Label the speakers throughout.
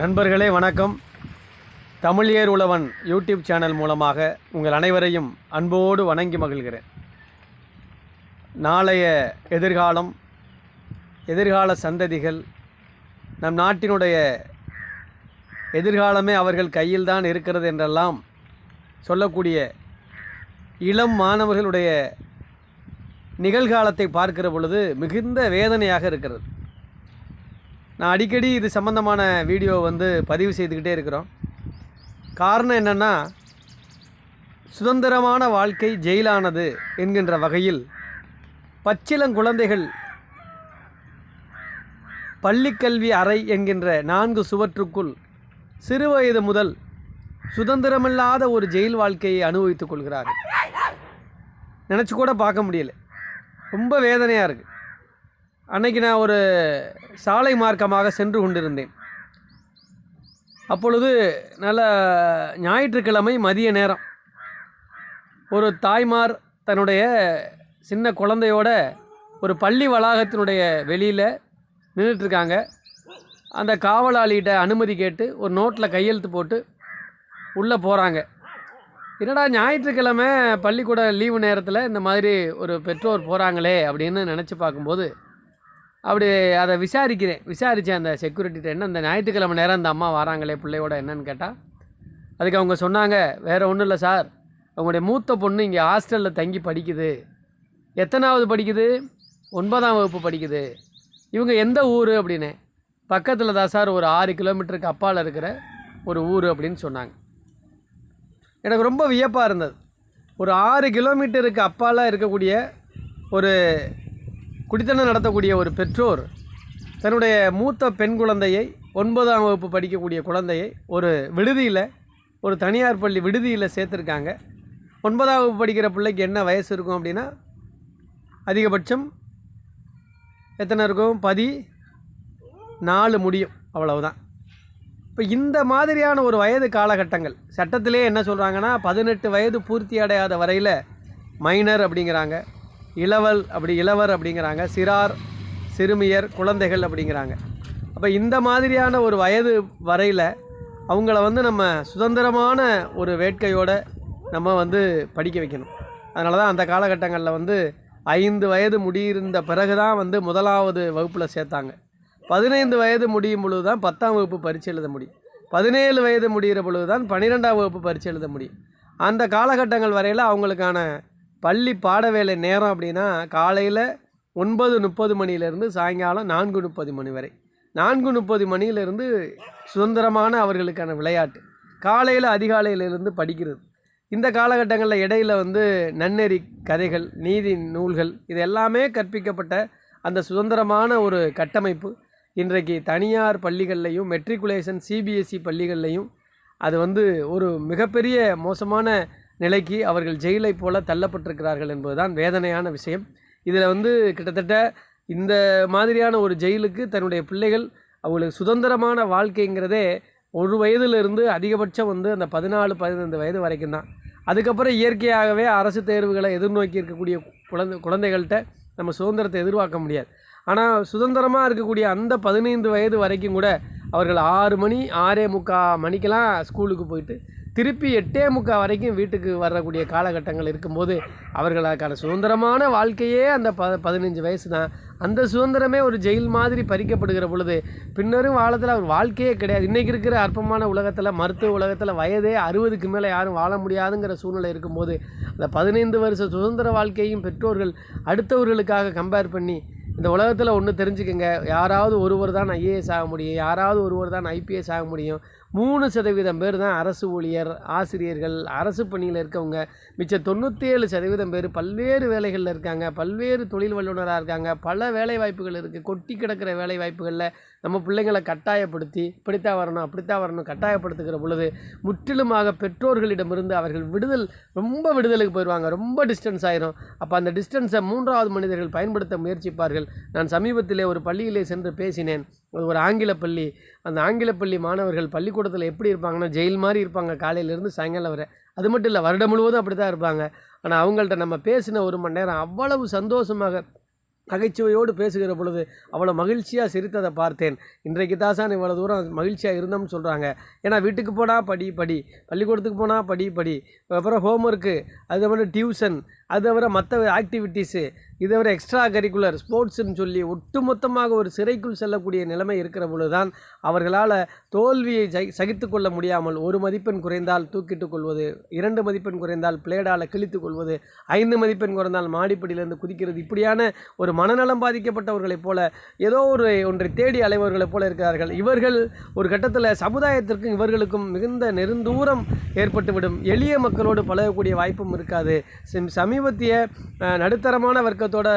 Speaker 1: நண்பர்களே வணக்கம். தமிழியர் உழவன் YouTube channel மூலமாக உங்கள் அனைவரையும் அன்போடு வணங்கி மகிழ்கிறேன். நாளைய எதிர்காலம் எதிர்கால சந்ததிகள் நம் நாட்டினுடைய எதிர்காலமே அவர்கள் கையில்தான் இருக்கிறது என்றெல்லாம் சொல்லக்கூடிய இளம் மாணவர்களுடைய நிகழ்காலத்தை பார்க்கிற பொழுது மிகுந்த வேதனையாக இருக்கிறது. நான் அடிக்கடி இது சம்மந்தமான வீடியோ வந்து பதிவு செய்துக்கிட்டே இருக்கிறோம். காரணம் என்னென்னா சுதந்திரமான வாழ்க்கை ஜெயிலானது என்கின்ற வகையில் பச்சிலங்குழந்தைகள் பள்ளிக்கல்வி அறை என்கின்ற நான்கு சுவற்றுக்குள் சிறுவயது முதல் சுதந்திரமில்லாத ஒரு ஜெயில் வாழ்க்கையை அனுபவித்துக் கொள்கிறார்கள். நினச்சி கூட பார்க்க முடியல. ரொம்ப வேதனையாக இருக்குது அன்னைக்கு நான் ஒரு சாலை மார்க்கமாக சென்று கொண்டிருந்தேன். அப்பொழுது நல்ல ஞாயிற்றுக்கிழமை மதிய நேரம். ஒரு தாய்மார் தன்னுடைய சின்ன குழந்தையோட ஒரு பள்ளி வளாகத்தினுடைய வெளியில் நின்றுட்டுருக்காங்க அந்த காவலாளிகிட்ட அனுமதி கேட்டு ஒரு நோட்டில் கையெழுத்து போட்டு உள்ளே போகிறாங்க என்னடா ஞாயிற்றுக்கிழமை பள்ளிக்கூட லீவு நேரத்தில் இந்த மாதிரி ஒரு பெற்றோர் போகிறாங்களே அப்படின்னு நினச்சி பார்க்கும்போது அப்படி அதை விசாரிக்கிறேன். விசாரித்தேன் அந்த செக்யூரிட்டிகிட்ட என்ன இந்த ஞாயிற்றுக்கிழமை நேரம் அந்த அம்மா வராங்களே பிள்ளையோட என்னன்னு கேட்டால் அதுக்கு அவங்க சொன்னாங்க வேறு ஒன்றும் இல்லை சார். அவங்களுடைய மூத்த பொண்ணு இங்கே ஹாஸ்டலில் தங்கி படிக்குது. எத்தனாவது படிக்குது? ஒன்பதாம் வகுப்பு படிக்குது. இவங்க எந்த ஊர்? அப்படின்னு. பக்கத்தில் தான் சார் ஒரு ஆறு கிலோமீட்டருக்கு அப்பால் இருக்கிற ஒரு ஊர் அப்படின்னு சொன்னாங்க. எனக்கு ரொம்ப வியப்பாக இருந்தது. ஒரு ஆறு கிலோமீட்டருக்கு அப்பால் இருக்கக்கூடிய ஒரு குடித்தனம் நடத்தக்கூடிய ஒரு பெற்றோர் தன்னுடைய மூத்த பெண் குழந்தையை ஒன்பதாம் வகுப்பு படிக்கக்கூடிய குழந்தையை ஒரு விடுதியில் ஒரு தனியார் பள்ளி விடுதியில் சேர்த்துருக்காங்க. ஒன்பதாம் வகுப்பு படிக்கிற பிள்ளைக்கு என்ன வயசு இருக்கும் அப்படின்னா அதிகபட்சம் எத்தனை இருக்கும்? பதி நாலு முடியும் அவ்வளவுதான். இப்போ இந்த மாதிரியான ஒரு வயது காலகட்டங்கள் சட்டத்திலே என்ன சொல்கிறாங்கன்னா பதினெட்டு வயது பூர்த்தி அடையாத வரையில் மைனர் அப்படிங்கிறாங்க. இளவல் அப்படி இளவர் அப்படிங்கிறாங்க. சிறார் சிறுமியர் குழந்தைகள் அப்படிங்கிறாங்க. அப்போ இந்த மாதிரியான ஒரு வயது வரையில் அவங்கள வந்து நம்ம சுதந்திரமான ஒரு வேட்கையோடு நம்ம வந்து படிக்க வைக்கணும். அதனால தான் அந்த காலகட்டங்களில் வந்து ஐந்து வயது முடியிருந்த பிறகு தான் வந்து முதலாவது வகுப்பில் சேர்த்தாங்க. பதினைந்து வயது முடியும் பொழுது தான் பத்தாம் வகுப்பு பரிச்சு எழுத முடியும். பதினேழு வயது முடிகிற பொழுது தான் பன்னிரெண்டாம் வகுப்பு பரிச்சு எழுத முடியும். அந்த காலகட்டங்கள் வரையில் அவங்களுக்கான பள்ளி பாடவேலை நேரம் அப்படின்னா காலையில் ஒன்பது முப்பது மணியிலேருந்து சாயங்காலம் நான்கு முப்பது மணி வரை. நான்கு முப்பது மணியிலிருந்து சுதந்திரமான அவர்களுக்கான விளையாட்டு. காலையில் அதிகாலையிலிருந்து படிக்கிறது. இந்த காலகட்டங்களில் இடையில் வந்து நன்னெறி கதைகள் நீதி நூல்கள் இது எல்லாமே கற்பிக்கப்பட்ட அந்த சுதந்திரமான ஒரு கட்டமைப்பு. இன்றைக்கு தனியார் பள்ளிகள்லையும் மெட்ரிகுலேஷன் சிபிஎஸ்சி பள்ளிகள்லையும் அது வந்து ஒரு மிகப்பெரிய மோசமான நிலைக்கு அவர்கள் ஜெயிலை போல தள்ளப்பட்டிருக்கிறார்கள் என்பதுதான் வேதனையான விஷயம். இதில் வந்து கிட்டத்தட்ட இந்த மாதிரியான ஒரு ஜெயிலுக்கு தன்னுடைய பிள்ளைகள் அவங்களுக்கு சுதந்திரமான வாழ்க்கைங்கிறதே ஒரு வயதிலிருந்து அதிகபட்சம் வந்து அந்த பதினாலு பதினைந்து வயது வரைக்கும் தான். அதுக்கப்புறம் இயற்கையாகவே அரசு தேர்வுகளை எதிர்நோக்கி இருக்கக்கூடிய குழந்தை குழந்தைகள்கிட்ட நம்ம சுதந்திரத்தை எதிர்பார்க்க முடியாது. ஆனால் சுதந்திரமாக இருக்கக்கூடிய அந்த பதினைந்து வயது வரைக்கும் கூட அவர்கள் ஆறு மணி ஆறே முக்கால் மணிக்கெல்லாம் ஸ்கூலுக்கு போயிட்டு திருப்பி எட்டே முக்கால் வரைக்கும் வீட்டுக்கு வரக்கூடிய காலகட்டங்கள் இருக்கும்போது அவர்களுக்கான சுதந்திரமான வாழ்க்கையே அந்த ப பதினஞ்சு வயசு தான் அந்த சுதந்திரமே ஒரு ஜெயில் மாதிரி பறிக்கப்படுகிற பொழுது பின்னரும் காலத்தில் அவர் வாழ்க்கையே கிடையாது. இன்றைக்கி இருக்கிற அற்பமான உலகத்தில் மருத்துவ உலகத்தில் வயதே அறுபதுக்கு மேலே யாரும் வாழ முடியாதுங்கிற சூழ்நிலை இருக்கும்போது அந்த பதினைந்து வருஷ சுதந்திர வாழ்க்கையும் பெற்றோர்கள் அடுத்தவர்களுக்காக கம்பேர் பண்ணி இந்த உலகத்தில் ஒன்று தெரிஞ்சுக்கங்க. யாராவது ஒருவர் தான் ஐஏஎஸ் ஆக முடியும். யாராவது ஒருவர் தான் ஐபிஎஸ் ஆக முடியும். மூணு சதவீதம் பேர் தான் அரசு ஊழியர் ஆசிரியர்கள் அரசு பணியில் இருக்கவங்க. மிச்சம் தொண்ணூற்றி ஏழு சதவீதம் பேர் பல்வேறு வேலைகளில் இருக்காங்க. பல்வேறு தொழில் வல்லுநராக இருக்காங்க. பல வேலை வாய்ப்புகள் இருக்குது கொட்டி கிடக்கிற வேலை வாய்ப்புகளில் நம்ம பிள்ளைங்களை கட்டாயப்படுத்தி இப்படித்தான் வரணும் அப்படித்தான் வரணும் கட்டாயப்படுத்துகிற பொழுது முற்றிலுமாக பெற்றோர்களிடமிருந்து அவர்கள் விடுதல் ரொம்ப விடுதலுக்கு போயிடுவாங்க ரொம்ப டிஸ்டன்ஸ் ஆயிரும். அப்போ அந்த டிஸ்டன்ஸை மூன்றாவது மனிதர்கள் பயன்படுத்த முயற்சிப்பார்கள். நான் சமீபத்திலே ஒரு பள்ளியிலே சென்று பேசினேன். ஒரு ஆங்கில பள்ளி. அந்த ஆங்கில பள்ளி மாணவர்கள் பள்ளிக்கூடத்தில் எப்படி இருப்பாங்கன்னா ஜெயில் மாதிரி இருப்பாங்க. காலையிலேருந்து சாயங்காலம் வரை. அது மட்டும் இல்லை வருடம் முழுவதும் அப்படி தான் இருப்பாங்க. ஆனால் அவங்கள்ட்ட நம்ம பேசின ஒரு மணி நேரம் அவ்வளவு சந்தோஷமாக நகைச்சுவையோடு பேசுகிற பொழுது அவ்வளோ மகிழ்ச்சியாக சிரித்ததை பார்த்தேன். இன்றைக்கு தாசான் இவ்வளோ தூரம் மகிழ்ச்சியாக இருந்தோம்னு சொல்கிறாங்க ஏன்னா வீட்டுக்கு போனால் படி படி. பள்ளிக்கூடத்துக்கு போனால் படி படி. அப்புறம் ஹோம்ஒர்க்கு அது தவிர டியூஷன் அது தவிர மற்ற ஆக்டிவிட்டீஸு இது தவிர எக்ஸ்ட்ரா கரிக்குலர் ஸ்போர்ட்ஸ்னு சொல்லி ஒட்டுமொத்தமாக ஒரு சிறைக்குள் செல்லக்கூடிய நிலைமை இருக்கிற பொழுதுதான் அவர்களால் தோல்வியை சகித்து கொள்ள முடியாமல் ஒரு மதிப்பெண் குறைந்தால் தூக்கிட்டுக் கொள்வது இரண்டு மதிப்பெண் குறைந்தால் பிளேடால் கிழித்து கொள்வது ஐந்து மதிப்பெண் குறைந்தால் மாடிப்படியிலிருந்து குதிக்கிறது இப்படியான ஒரு மனநலம் பாதிக்கப்பட்டவர்களைப் போல ஏதோ ஒரு ஒன்றை தேடி அலைவர்களைப் போல இருக்கிறார்கள். இவர்கள் ஒரு கட்டத்தில் சமுதாயத்திற்கும் இவர்களுக்கும் மிகுந்த நெருந்தூரம் ஏற்பட்டுவிடும். எளிய மக்களோடு பழகக்கூடிய வாய்ப்பும் இருக்காது. சமீ சமீபத்திய நடுத்தரமான வர்க்கத்தோட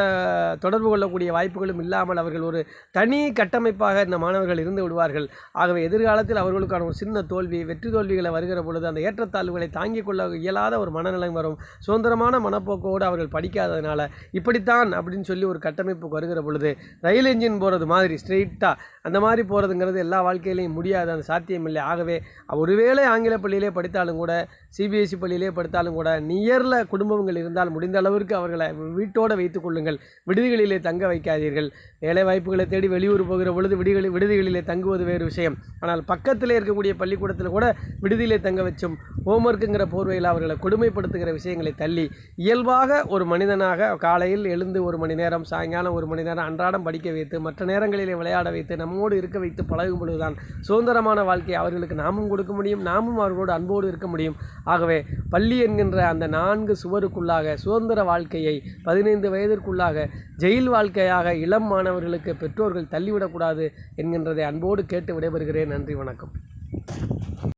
Speaker 1: தொடர்பு கொள்ளக்கூடிய வாய்ப்புகளும் இல்லாமல் அவர்கள் ஒரு தனி கட்டமைப்பாக இந்த மாணவர்கள் இருந்து விடுவார்கள். ஆகவே எதிர்காலத்தில் அவர்களுக்கான ஒரு சின்ன தோல்வி வெற்றி தோல்விகளை வருகிற பொழுது அந்த ஏற்றத்தாழ்வுகளை தாங்கிக் கொள்ள இயலாத ஒரு மனநிலை வரும். சுதந்திரமான மனப்போக்கோடு அவர்கள் படிக்காததுனால இப்படித்தான் அப்படின்னு சொல்லி ஒரு கட்டமைப்புக்கு வருகிற பொழுது ரயில் என்ஜின் போகிறது மாதிரி ஸ்ட்ரெயிட்டாக அந்த மாதிரி போகிறதுங்கிறது எல்லா வாழ்க்கையிலையும் முடியாது அந்த சாத்தியம் இல்லை ஆகவே ஒருவேளை ஆங்கில பள்ளியிலே படித்தாலும் கூட சிபிஎஸ்சி பள்ளியிலே படித்தாலும் கூட நியரில் குடும்பங்கள் இருந்தால் முடிந்த அளவிற்கு அவர்களை வீட்டோடு வைத்துக் கொள்ளுங்கள். விடுதிகளிலே தங்க வைக்காதீர்கள். வேலை வாய்ப்புகளை தேடி வெளியூர் போகிற பொழுது விடுகளி விடுதிகளிலே தங்குவது வேறு விஷயம். ஆனால் பக்கத்திலே இருக்கக்கூடிய பள்ளிக்கூடத்தில் கூட விடுதியிலே தங்க வச்சும் ஹோம்ஒர்க்குங்கிற போர்வையில் அவர்களை கொடுமைப்படுத்துகிற விஷயங்களை தள்ளி இயல்பாக ஒரு மனிதனாக காலையில் எழுந்து ஒரு மணி நேரம் சாயங்காலம் ஒரு மணி நேரம் அன்றாடம் படிக்க வைத்து மற்ற நேரங்களிலே விளையாட வைத்து நம்மோடு இருக்க வைத்து பழகும் பொழுதுதான் சுதந்திரமான வாழ்க்கையை அவர்களுக்கு நாமும் கொடுக்க முடியும். நாமும் அவர்களோடு அன்போடு இருக்க முடியும். ஆகவே பள்ளி என்கின்ற அந்த நான்கு சுவருக்குள்ளாக சுதந்திர வாழ்க்கையை பதினைந்து வயதிற்குள்ளாக ஜெயில் வாழ்க்கையாக இளம் மாணவர்களுக்கு பெற்றோர்கள் தள்ளிவிடக்கூடாது என்கின்றதை அன்போடு கேட்டு விடைபெறுகிறேன். நன்றி வணக்கம்.